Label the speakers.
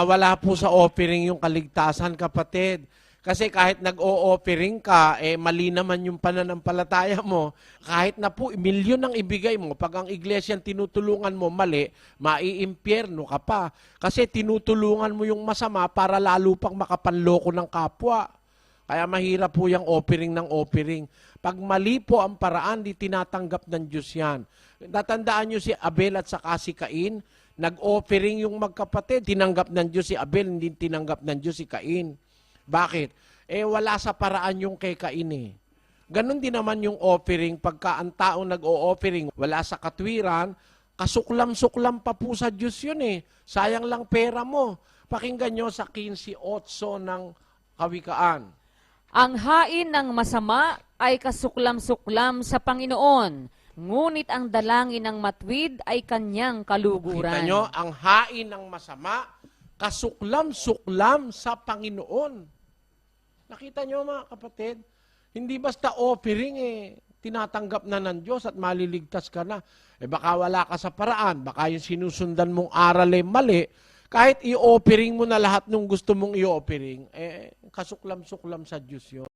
Speaker 1: ah, wala po sa offering yung kaligtasan, kapatid. Kasi kahit nag-o-offering ka, eh mali naman yung pananampalataya mo. Kahit na po, milyon ang ibigay mo, pag ang iglesia ang tinutulungan mo mali, maiimpyerno ka pa. Kasi tinutulungan mo yung masama para lalo pang makapanloko ng kapwa. Kaya mahirap po yung offering ng offering. Pag mali po ang paraan, di tinatanggap ng Diyos yan. Tatandaan nyo si Abel at saka si Cain, nag-offering yung magkapatid, tinanggap ng Diyos si Abel, hindi tinanggap ng Diyos si Cain. Bakit? Eh wala sa paraan yung kay Cain eh. Ganon din naman yung offering pagka ang taong nag-o-offering, wala sa katwiran, kasuklam-suklam pa po sa Diyos yun eh. Sayang lang pera mo. Pakinggan nyo sa 15.8 ng Kawikaan.
Speaker 2: Ang hain ng masama ay kasuklam-suklam sa Panginoon, ngunit ang dalangin ng matwid ay kanyang
Speaker 1: Kita
Speaker 2: kaluguran.
Speaker 1: nyo, ang hain ng masama, kasuklam-suklam sa Panginoon. Nakita nyo mga kapatid, hindi basta offering eh, tinatanggap na ng Diyos at maliligtas ka na. Eh baka wala ka sa paraan, baka yung sinusundan mong aral eh mali, kahit i-offering mo na lahat ng gusto mong i-offering, eh kasuklam-suklam sa Diyos yun.